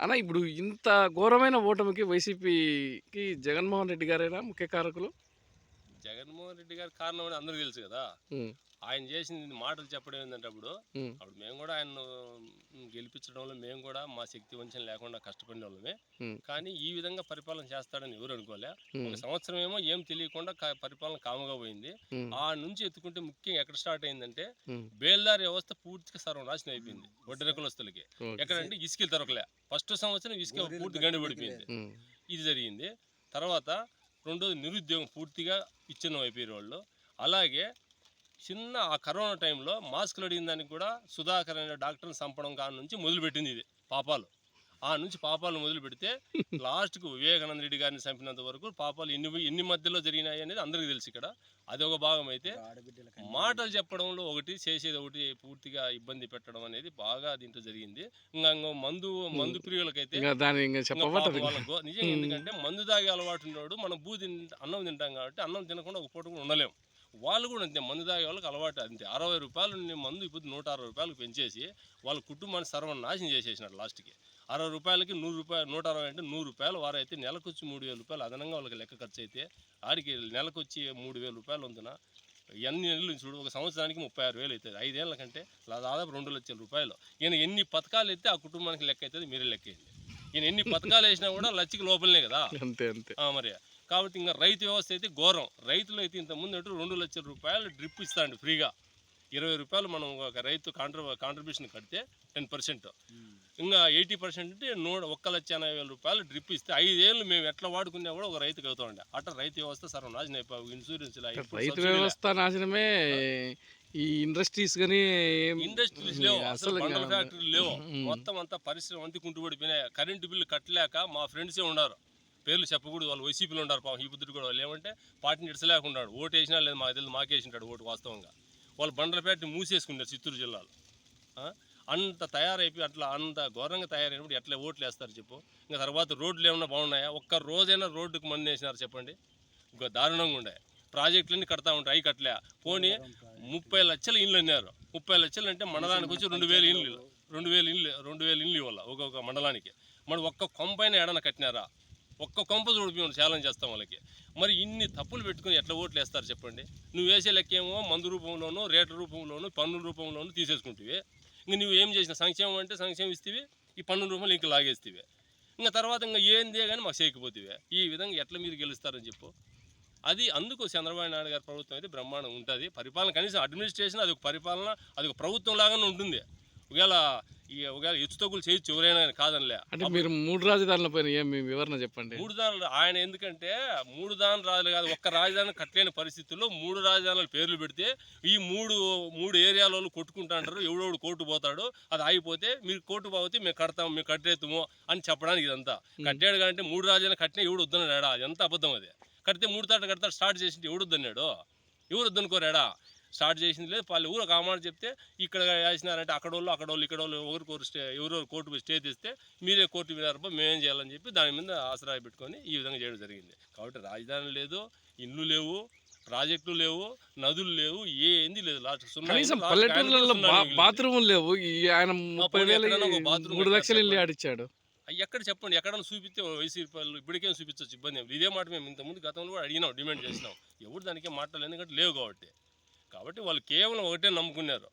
అన్న ఇప్పుడు ఇంత ఘోరమైన ఓటమికి వైసీపీకి జగన్మోహన్ రెడ్డి గారేనా ముఖ్య కారకులు? జగన్మోహన్ రెడ్డి గారి కారణం అని అందరికీ తెలుసు కదా. ఆయన చేసిన మాటలు చెప్పడం ఏంటంటే అప్పుడు అప్పుడు మేము కూడా ఆయన గెలిపించడంలో మేము కూడా మా శక్తి వంచన లేకుండా కష్టపడిన వాళ్ళమే. కానీ ఈ విధంగా పరిపాలన చేస్తాడని ఎవరు అనుకోలే. ఒక సంవత్సరం ఏమో ఏం తెలియకుండా పరిపాలన కాముగా పోయింది. ఆ నుంచి ఎత్తుకుంటే ముఖ్యంగా ఎక్కడ స్టార్ట్ అయిందంటే బేల్దారి వ్యవస్థ పూర్తిగా సర్వనాశనం అయిపోయింది. వడ్డెర కులస్తులకి ఓకే. ఎక్కడంటే ఇసుకలు దొరకలే ఫస్ట్ సంవత్సరం ఇసుక పూర్తి గండి పడిపోయింది. ఇది జరిగింది. తర్వాత రెండోది నిరుద్యోగం పూర్తిగా ఇచ్చిన అయిపోయారు వాళ్ళు అలాగే చిన్న ఆ కరోనా టైంలో మాస్కులు అడిగిన దానికి కూడా సుధాకర్ అనే డాక్టర్ని చంపడం కాడ నుంచి మొదలుపెట్టింది ఇది పాపాలు. ఆ నుంచి పాపాలు మొదలు పెడితే లాస్ట్కు వివేకానంద రెడ్డి గారిని చంపినంత వరకు పాపాలు ఎన్ని ఎన్ని మధ్యలో జరిగినాయి అనేది అందరికీ తెలుసు ఇక్కడ. అది ఒక భాగం అయితే మాటలు చెప్పడంలో ఒకటి చేసేది ఒకటి పూర్తిగా ఇబ్బంది పెట్టడం అనేది బాగా దీంట్లో జరిగింది. ఇంకా ఇంకో మందు మందు ప్రియులకైతే నిజంగా ఎందుకంటే మందు తాగే అలవాటు ఉన్నాడు మనం బూ అన్నం తింటాం కాబట్టి అన్నం తినకుండా ఒక పూట కూడా ఉండలేం. వాళ్ళు కూడా అంతే మందు తాగే వాళ్ళకి అలవాటు అంతే. అరవై రూపాయలు మందు ఇప్పుడు నూట అరవై రూపాయలకు పెంచేసి వాళ్ళ కుటుంబాన్ని సర్వనాశనం చేసేసినారు లాస్ట్కి. అరవై రూపాయలకి నూరు రూపాయలు నూట అరవై అంటే నూరు రూపాయలు వారైతే నెలకు వచ్చి మూడు వేల రూపాయలు అదనంగా వాళ్ళకి లెక్క ఖర్చు అయితే ఆడికి నెలకు వచ్చి మూడు వేల రూపాయలు వంతున ఎన్ని నెలలు చూడు ఒక సంవత్సరానికి ముప్పై ఆరు వేలు అవుతుంది ఐదేళ్ళ కంటే దాదాపు రెండు లక్షల రూపాయలు. ఈయన ఎన్ని పథకాలు అయితే ఆ కుటుంబానికి లెక్క అవుతుంది మీరే లెక్క వేయండి. ఈయన ఎన్ని పథకాలు వేసినా కూడా లచ్చికి లోపలనే కదా. అంతే అంతే. ఆ, మరి. కాబట్టి ఇంకా రైతు వ్యవస్థ అయితే ఘోరం. రైతులు అయితే ఇంత ముందు అంటే రెండు లక్షల రూపాయలు డ్రిప్ ఇస్తాండి ఫ్రీగా. ఇరవై రూపాయలు మనం ఒక రైతు కాంట్రి కాంట్రిబ్యూషన్ కడితే టెన్ పర్సెంట్. ఇంకా ఎయిటీ పర్సెంట్ అంటే నూట ఒక్క లక్ష ఎనభై వేల రూపాయలు డ్రిప్ ఇస్తే ఐదేళ్ళు మేము ఎట్లా వాడుకున్నా కూడా ఒక రైతుకి అవుతామండి అట్లా రైతు వ్యవస్థ సర్వనాశనం అయిపోయి ఇన్సూరెన్స్ రైతు వ్యవస్థ నాశనమే ఈ ఇండస్ట్రీస్ కానీ ఇండస్ట్రీస్ లేవు. అసలు ఫ్యాక్టరీలు లేవు. ఉమ్. మొత్తం అంతా పరిశ్రమ అంతా కుంటుపడిపోయినాయి కరెంటు బిల్లు కట్టలేక మా ఫ్రెండ్సే ఉన్నారు. పేర్లు చెప్పకూడదు. వాళ్ళు వైసీపీలో ఉన్నారు పాపం. ఈ బుద్ధుడు కూడా వాళ్ళు ఏమంటే పార్టీని ఇడసలేకున్నాడు ఓటు వేసినా లేదు మాకు తెలియదు. మాకేసినాడు ఓటు వాస్తవంగా. వాళ్ళు బండలపేటని మూసేసుకున్నారు చిత్తూరు జిల్లాలో. ఆ? అంత తయారైపోయి అట్లా అంత ఘోరంగా తయారైనప్పుడు ఎట్లా ఓట్లు వేస్తారు చెప్పు? ఇంకా తర్వాత రోడ్లు ఏమైనా బాగున్నాయా? ఒక్క రోజైనా రోడ్డుకు మంది వేసినారు చెప్పండి. ఇంకా దారుణంగా ఉండే. ప్రాజెక్టులన్నీ కడతా ఉంటాయి అవి కట్టలే. పోనీ ముప్పై లక్షల ఇండ్లు అన్నారు ముప్పై లక్షలు అంటే మండలానికి వచ్చి రెండు వేల ఇండ్లు. రెండు వేల ఇండ్లు రెండు వేల ఇండ్లు ఇవ్వాలి ఒక్కొక్క మండలానికి. మరి ఒక్క కొంపైన ఏడన కట్టినారా? ఒక్క కొంప చూడు మేము ఛాలెంజ్ చేస్తాం వాళ్ళకి. మరి ఇన్ని తప్పులు పెట్టుకుని ఎట్లా ఓట్లు వేస్తారు చెప్పండి? నువ్వు వేసే లెక్కేమో మందు రూపంలోనూ రేట్ల రూపంలోనూ పన్నుల రూపంలోనూ తీసేసుకుంటువి. ఇంక నువ్వు ఏం చేసిన సంక్షేమం అంటే సంక్షేమం ఇస్తేవి ఈ పన్నుల రూపంలో ఇంక లాగేస్తేవి. ఇంకా తర్వాత ఇంకా ఏందే కానీ మాకు చేయకపోతేవే. ఈ విధంగా ఎట్లా మీరు గెలుస్తారని చెప్పు. అది అందుకు చంద్రబాబు నాయుడు గారి ప్రభుత్వం అయితే బ్రహ్మాండం ఉంటుంది. పరిపాలన కనీసం అడ్మినిస్ట్రేషన్ అది ఒక పరిపాలన అది ఒక ప్రభుత్వం లాగానే ఉంటుంది. ఒకవేళ ఈ ఒకవేళ హెచ్చుతగ్గులు చేయొచ్చు ఎవరైనా కానీ కాదనిలే. అంటే మీరు మూడు రాజధానుల పైన ఏం మీ వివరణ చెప్పండి? మూడు దానులు ఆయన ఎందుకంటే మూడు దాని రాజులు కాదు ఒక్క రాజధాని కట్టలేని పరిస్థితుల్లో మూడు రాజధానుల పేర్లు పెడితే ఈ మూడు మూడు ఏరియాల వాళ్ళు కొట్టుకుంటా అంటారు ఎవడెవడు కోర్టు పోతాడు అది ఆగిపోతే మీరు కోర్టు పోతే మేము కడతాం మేము కట్టేస్తాము అని చెప్పడానికి ఇదంతా. కట్టాడు అంటే మూడు రాజధానులు కట్టినా ఎవడు వద్దన్నాడా అది ఎంత అబద్ధం అది? కడితే మూడు తాట కడతాడు స్టార్ట్ చేసింది ఎవడు వద్దన్నాడు? ఎవరు వద్దనుకోరాడా? స్టార్ట్ చేసింది లేదు. వాళ్ళు ఊరు ఒక మాట చెప్తే ఇక్కడ వేసినారంటే అక్కడ వాళ్ళు అక్కడ వాళ్ళు ఇక్కడ వాళ్ళు ఒకరికొకరు స్టే ఎవరో కోర్టు స్టే తెస్తే మీరే కోర్టు వినారబ్బా మేమేం చేయాలని చెప్పి దాని మీద ఆసరాయి పెట్టుకొని ఈ విధంగా చేయడం జరిగింది. కాబట్టి రాజధాని లేదు ఇండ్లు లేవు ప్రాజెక్టులు లేవు నదులు లేవు ఏంది లేదు. లాస్ట్ సున్నా కనీసం అయింది, లాస్ట్కి ఆయన పల్లెటూర్లలో కూడా సున్నా బా- మిగిలింది. బాత్రూములు లేవు. ఆయన ముప్పై బాత్రూమ్ మూడు లక్షలు. ఆడిచ్చాడు. ఎక్కడ చెప్పండి ఎక్కడైనా చూపిస్తే వైసీపీ వాళ్ళు ఇప్పటికేం చూపించవచ్చు ఇబ్బంది. ఇదే మాట మేము ఇంతకుముందు గతంలో కూడా అడిగినాం డిమాండ్ చేసినాం. ఎవరు దానికి మాటలు ఎందుకంటే లేవు కాబట్టి. కాబట్టి వాళ్ళు కేవలం ఒకటే నమ్ముకున్నారు.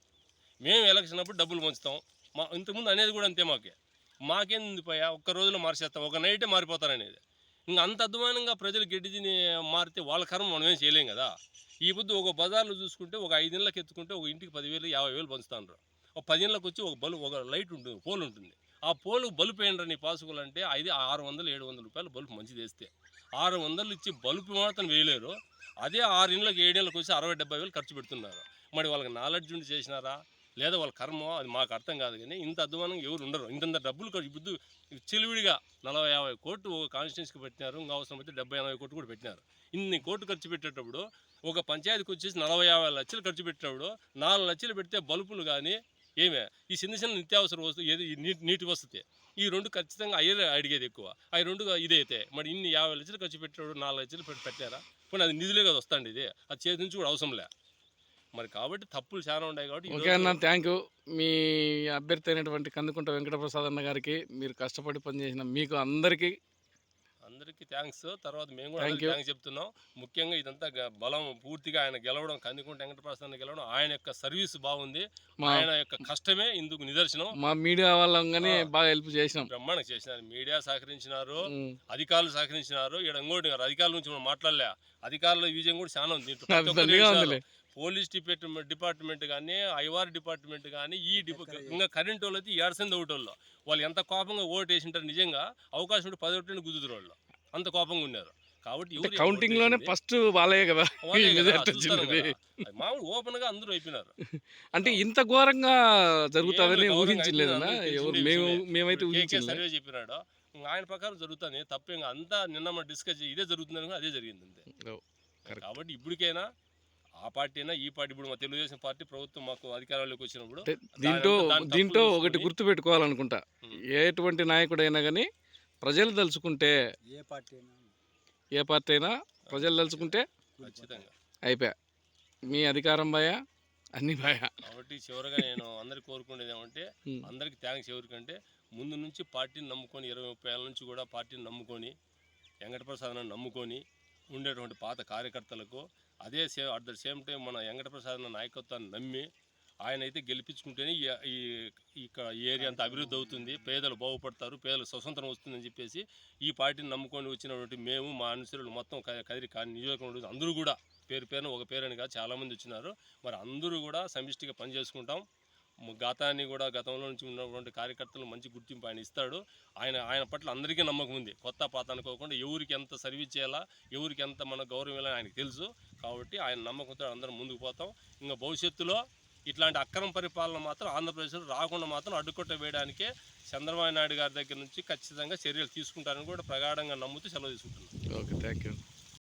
మేము ఎలక్షన్ అప్పుడు డబ్బులు పంచుతాం. మా ఇంతకుముందు అనేది కూడా అంతే మాకే. మాకేంది పోయా ఒక్క రోజులో మార్చేస్తాం. ఒక నైటే మారిపోతారనేది. ఇంకా అంత అధ్వానంగా ప్రజలు గడ్డి తిని మారితే వాళ్ళ కర్మ మనం ఏం చేయలేం కదా? ఈ పొద్దు ఒక బజార్లో చూసుకుంటే ఒక ఐదు నెలలకు ఎత్తుకుంటే ఒక ఇంటికి పదివేలు యాభై వేలు పంచుతాను ఒక పది నెలలకు వచ్చి ఒక బల్బు ఒక లైట్ ఉంటుంది పోల్ ఉంటుంది. ఆ పోలు బల్బు వేయండి నీ పాసుకులు అంటే ఐదు ఆరు వందలు ఏడు వందల రూపాయలు బల్బు మంచిది వేస్తే. ఆరు వందలు ఇచ్చి బల్బు మాత్రం వేయలేరు. అదే ఆరు ఇండ్లకు ఏడేళ్ళకి వచ్చి అరవై డెబ్బై వేలు ఖర్చు పెడుతున్నారు. మరి వాళ్ళకి నాలెడ్జ్ ఉండి చేసినారా? లేదా వాళ్ళ కర్మ అది మాకు అర్థం కాదు కానీ ఇంత అధ్వానంగా ఎవరు ఉండరు. ఇంతంత డబ్బులు ఇప్పుడు బుద్ధు చిలివిడిగా నలభై యాభై కోట్లు ఒక కాన్స్టిట్యూన్సీకి పెట్టినారు. ఇంకా అవసరం అయితే డెబ్బై ఎనభై కోట్లు కూడా పెట్టినారు. ఇన్ని కోట్లు ఖర్చు పెట్టేటప్పుడు ఒక పంచాయతీకి వచ్చేసి నలభై యాభై లక్షలు ఖర్చు పెట్టేటప్పుడు నాలుగు లక్షలు పెడితే బల్బులు కానీ ఏమే? ఈ చిన్న చిన్న నిత్యావసర వస్తువు ఏది నీటి నీటి వసతి. ఈ రెండు ఖచ్చితంగా అయ్యే అడిగేది ఎక్కువ. అవి రెండు ఇదైతే. మరి ఇన్ని యాభై లక్షలు ఖర్చు పెట్టాడు నాలుగు లక్షలు పెట్టి పెట్టారా? పోనీ అది నిధులే కదా వస్తాండి ఇది. అది చేతి నుంచి కూడా అవసరం లే. మరి కాబట్టి తప్పులు చాలా ఉన్నాయి కాబట్టి ఓకే అన్న థ్యాంక్ యూ. మీ అభ్యర్థి అయినటువంటి కందుకుంట వెంకటప్రసాద్ అన్న గారికి మీరు కష్టపడి పనిచేసిన మీకు అందరికీ అందరికీ థ్యాంక్స్ తర్వాత మేము కూడా. థ్యాంక్స్ చెప్తున్నాం. ముఖ్యంగా ఇదంతా బలం పూర్తిగా ఆయన గెలవడం కందికుంట వెంకటప్రసాద్ గెలవడం ఆయన యొక్క సర్వీస్ బాగుంది. ఆయన యొక్క కష్టమే ఇందుకు నిదర్శనం. మా మీడియా వాళ్ళంగానే. బాగా హెల్ప్ చేసినాం. బ్రహ్మాండంగా చేసినారు. మీడియా సహకరించినారు. అధికారులు సహకరించినారు. ఇక్కడ ఇంకోటి అధికారుల నుంచి మనం మాట్లాడలే. అధికారుల విజయం కూడా చాలా ఉంది. పోలీస్ డిపార్ట్మెంట్ డిపార్ట్మెంట్ కానీ ఐఆర్ డిపార్ట్మెంట్ కానీ ఈ డిప ఇంకా కరెంట్. వాళ్ళు అయితే ఏడుసింది ఒకటి వాళ్ళు వాళ్ళు ఎంత కోపంగా ఓటు వేసింటారు నిజంగా అవకాశం ఉంటే పది ఒకటి గుద్దురు వాళ్ళు. అంత కోపంగా ఉన్నారు. కాబట్టి కౌంటింగ్లోనే ఫస్ట్ వాళ్ళే కదా మామూలు ఓపెన్గా అందరూ అయిపోయినారు. అంటే ఇంత ఘోరంగా జరుగుతుందని ఏం లేదు, ఊహించలేదన్నా గౌరవంగా అయితే ఎవరు అందరికీ మేము. మేమైతే ఊహించలేదు? సర్వే చెప్పినాడు. ఆయన ప్రకారం జరుగుతుంది తప్ప ఇంకా అంతా నిన్న మనం డిస్కస్ ఇదే జరుగుతుందని అదే జరిగింది అంతే. కాబట్టి ఇప్పటికైనా ఆ పార్టీ అయినా ఈ పార్టీ ఇప్పుడు మా తెలుగుదేశం పార్టీ ప్రభుత్వం మాకు అధికారంలోకి వచ్చినప్పుడు దీంట్లో తప్పులు దీంట్లో ఒకటి గుర్తు పెట్టుకోవాలనుకుంటా. ఎటువంటి నాయకుడైనా కానీ ప్రజలు తలుచుకుంటే ఏ పార్టీ అయినా ఏ పార్టీ అయినా ప్రజలు తలుచుకుంటే ఖచ్చితంగా. అయిపోయా. మీ అధికారం భయ అన్ని భయ. కాబట్టి చివరగా నేను అందరికి కోరుకునేది ఏమంటే. అందరికి థ్యాంక్స్ ఎవరికంటే ముందు నుంచి పార్టీని నమ్ముకొని ఇరవై ముప్పై ఏళ్ళ నుంచి కూడా పార్టీని నమ్ముకొని వెంకటప్రసాద్ని నమ్ముకొని ఉండేటువంటి పాత కార్యకర్తలకు అదే say at the same time మన వెంకటప్రసాద్ నాయకత్వాన్ని నమ్మి ఆయన అయితే గెలిపించుకుంటేనే ఈ- ఇక్కడ ఏరియా అంతా అభివృద్ధి అవుతుంది. పేదలు బాగుపడతారు పేదలు స్వతంత్రం వస్తుందని చెప్పేసి ఈ పార్టీని నమ్ముకొని వచ్చినటువంటి మేము మా అనుసరులు మొత్తం క- కదిరి కానీ నియోజకవర్గం అందరూ కూడా పేరు పేరున ఒక పేరనిగా చాలామంది వచ్చినారు. మరి అందరూ కూడా సమిష్టిగా పనిచేసుకుంటాం. గతాన్ని కూడా గతంలో నుంచి ఉన్నటువంటి కార్యకర్తలు మంచి గుర్తింపు ఆయన ఇస్తాడు. ఆయన ఆయన పట్ల అందరికీ నమ్మకం ఉంది. కొత్త పాత అనుకోకుండా ఎవరికి ఎంత సర్వీస్ చేయాలా ఎవరికి ఎంత మన గౌరవం ఇవ్వాలని ఆయనకు తెలుసు. కాబట్టి ఆయన నమ్మకంతో అందరం ముందుకు పోతాం. ఇంకా భవిష్యత్తులో ఇట్లాంటి అక్రమ పరిపాలన మాత్రం ఆంధ్రప్రదేశ్లో రాకుండా మాత్రం అడ్డుకొట్ట వేయడానికే చంద్రబాబు నాయుడు గారి దగ్గర నుంచి ఖచ్చితంగా చర్యలు తీసుకుంటారని కూడా ప్రగాఢంగా నమ్ముతూ సెలవు తీసుకుంటున్నాను ఓకే థ్యాంక్ యూ